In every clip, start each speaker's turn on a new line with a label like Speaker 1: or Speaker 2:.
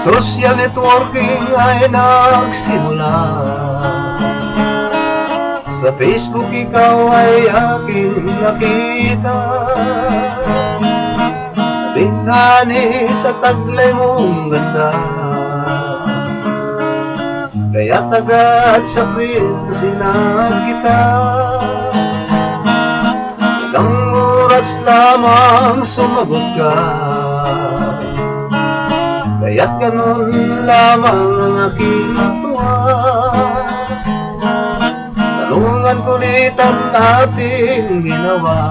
Speaker 1: social networking ay nagsimula. Sa Facebook ikaw ay aking nakita. Binghani sa taglay mong ganda. Kaya agad sa sinag kita. Ilang oras lamang sumagot ka Kaya't ganun lamang ang aking tuwa Talungan kulit ang ating ginawa.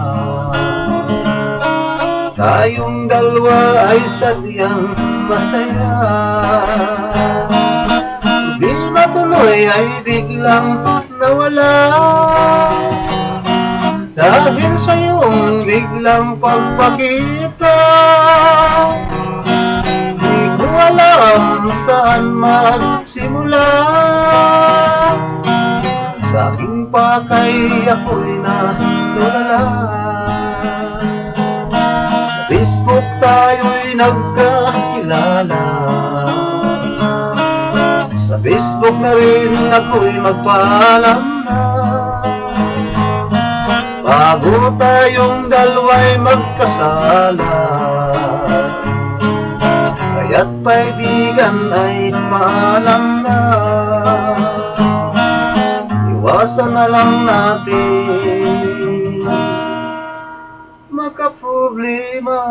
Speaker 1: Tayong dalawa ay sadyang masaya. Di matuloy ay biglang nawala. Dahil sa iyong biglang pagpakita alam saan magsimula. Sa aking pakay ako'y natulala. Sa Facebook tayo'y nagkakilala. Sa Facebook na rin ako'y magpaalam na. Bago tayong dalawa'y magkasala Kaya't paibigan ay paalam na. Iwasan na lang natin. Makaproblema